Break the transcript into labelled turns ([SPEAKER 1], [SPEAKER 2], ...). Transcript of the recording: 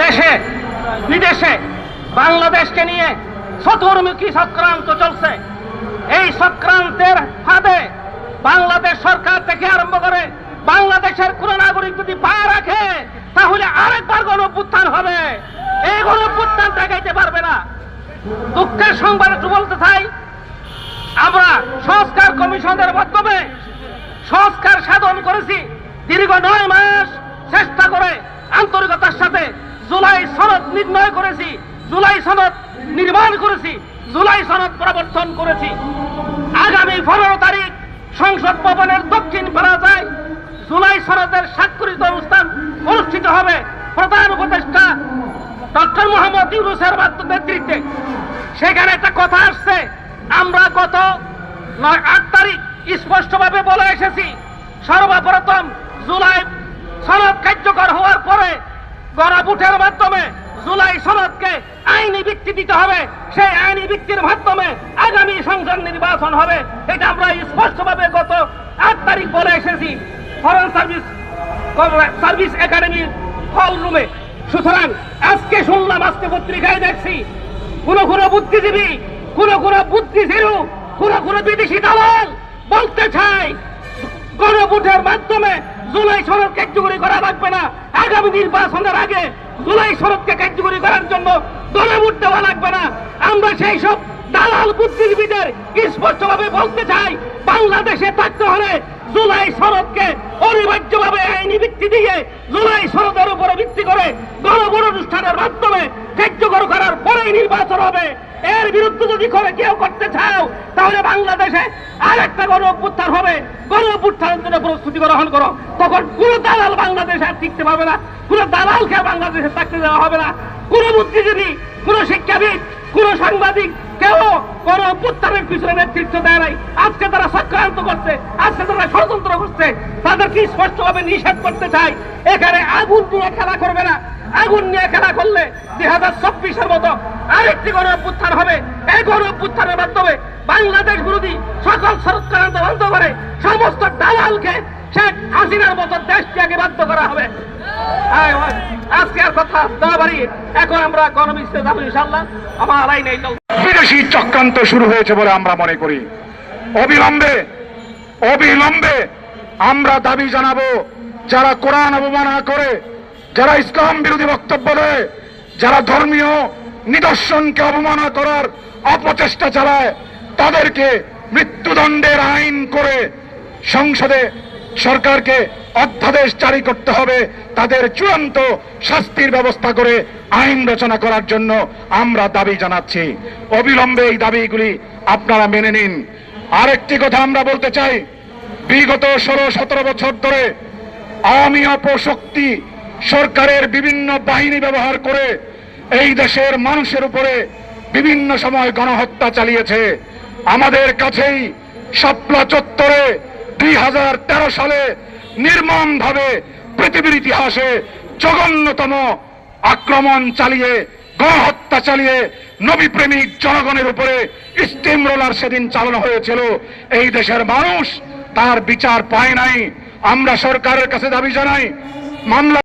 [SPEAKER 1] দেশে, বিদেশে বাংলাদেশকে নিয়ে চতুর্মুখী চক্রান্ত চলছে। এই চক্রান্তের ফাঁদে বাংলাদেশ সরকার থেকে আরম্ভ করে বাংলাদেশের কোন নাগরিক যদি পা রাখে, তাহলে আরেকবার গণ অভ্যুত্থান হবে। এই গণ অভ্যুত্থান দেখাইতে পারবে না। দুঃখের সংবাদ একটু বলতে চাই। আমরা সংস্কার কমিশনের মাধ্যমে সংস্কার সাধন করেছি। দীর্ঘ নয় মাস চেষ্টা করে আন্তরিকতার সাথে জুলাই সনদ নির্ণয় করেছি, জুলাই সনদ নির্মাণ করেছি, জুলাই সনদ প্রবর্তন করেছি। আগামী পনেরো তারিখ সংসদ ভবনের দক্ষিণ প্লাজায় জুলাই সনদের স্বাক্ষরিত অনুষ্ঠান অনুষ্ঠিত হবে। প্রধান উপদেষ্টা ডক্টর মোহাম্মদ মাধ্যমে নেতৃত্বে। সেখানে একটা কথা আসছে, আমরা গত নয় আট তারিখ স্পষ্টভাবে বলে এসেছি, সর্বপ্রথম জুলাই সনদ কার্যকর হওয়ার পরে গণভোটের মাধ্যমে জুলাই সনদকে আইনি ভিত্তি দিতে হবে। সেই আইনি ভিত্তির মাধ্যমে আগামী সংসদ নির্বাচন হবে। এটা আমরা স্পষ্টভাবে গত আট তারিখ বলে এসেছি। ফরেন সার্ভিস সার্ভিস একাডেমির হল রুমে সুতরাং আজকে শুনলাম, আজকে পত্রিকায় দেখছি, কোন কোন বুদ্ধিজীবী, কোন কোন বুদ্ধিজীবী, কোন কোন বিদেশি দালাল বলতে চাই গণভোটের মাধ্যমে জুলাই সনদ কার্যকরী করা লাগবে না। আগামী নির্বাচনের আগে জুলাই শরৎকে কার্যকরী করার জন্য গণভোট দেওয়া লাগবে না। আমরা সেই সব দালাল বুদ্ধিজীবীদের স্পষ্টভাবে বলতে চাই, বাংলাদেশে থাকতে হলে জুলাই সনদকে অনিবার্যভাবে আইনি ভিত্তি দিয়ে জুলাই সনদের উপরে ভিত্তি করে গণভোট অনুষ্ঠানের মাধ্যমে কার্যকর করার পরেই নির্বাচন হবে। এর বিরুদ্ধে যদি করে কেউ করতে চাও, তাহলে বাংলাদেশে আরেকটা গণ অভ্যুত্থান হবে। গণ অভ্যুত্থানের জন্য প্রস্তুতি গ্রহণ করো। তখন কোন দালাল বাংলাদেশে আর টিকতে পারবে না, কোন দালালকে বাংলাদেশে থাকতে দেওয়া হবে না। কোন বুদ্ধিজীবী, কোন শিক্ষাবিদ, কোন সাংবাদিক কেউ কোন অভ্যুত্থানের পিছনে নেতৃত্ব দেয় নাই। আজকে তারা চক্রান্ত করছে, আজকে তারা ষড়যন্ত্র করছে। তাদেরকে স্পষ্টভাবে নিষেধ করতে চাই। এখানে আগুন নিয়ে খেলা করবে না। আগুন নিয়ে খেলা করলে দুই হাজার চব্বিশের মতো আরেকটি গণ অভ্যুত্থান হবে। এই গণ অভ্যুত্থানের মাধ্যমে বাংলাদেশ বিরোধী সকল চক্রান্ত বন্ধ করে সমস্ত দালালকে শেখ হাসিনার মতো দেশ ত্যাগে বাধ্য করা হবে। এখন আমরা
[SPEAKER 2] চক্রান্ত শুরু হয়েছে বলে আমরা মনে করি। অবিলম্বে অবিলম্বে আমরা দাবি জানাব, যারা করে, যারা ইসলাম বিরোধী বক্তব্য দেয়, যারা ধর্মীয় নিদর্শনকে অবমাননা করার অপচেষ্টা চালায়, তাদেরকে মৃত্যুদণ্ডের আইন করে সংসদে সরকারকে অধ্যাদেশ জারি করতে হবে, তাদের চূড়ান্ত শাস্তির ব্যবস্থা করে আইন রচনা করার জন্য আমরা দাবি জানাচ্ছি। অবিলম্বে এই দাবিগুলি আপনারা মেনে নিন। আরেকটি কথা আমরা বলতে চাই, বিগত ষোলো সতেরো বছর ধরে আওয়ামী অপশক্তি সরকারের বিভিন্ন বাহিনী ব্যবহার করে এই দেশের মানুষের উপরে বিভিন্ন সময় গণহত্যা চালিয়েছে। আমাদের কাছেই শাপলা চত্বরে দুই হাজার তেরো সালে নির্মম ভাবে পৃথিবীর ইতিহাসে জঘন্যতম আক্রমণ চালিয়ে, গণহত্যা চালিয়ে নবী প্রেমিক জনগণের উপরে স্টিম রোলার সেদিন চালানো হয়েছিল। এই দেশের মানুষ তার বিচার পায় নাই। আমরা সরকারের কাছে দাবি জানাই, মামলা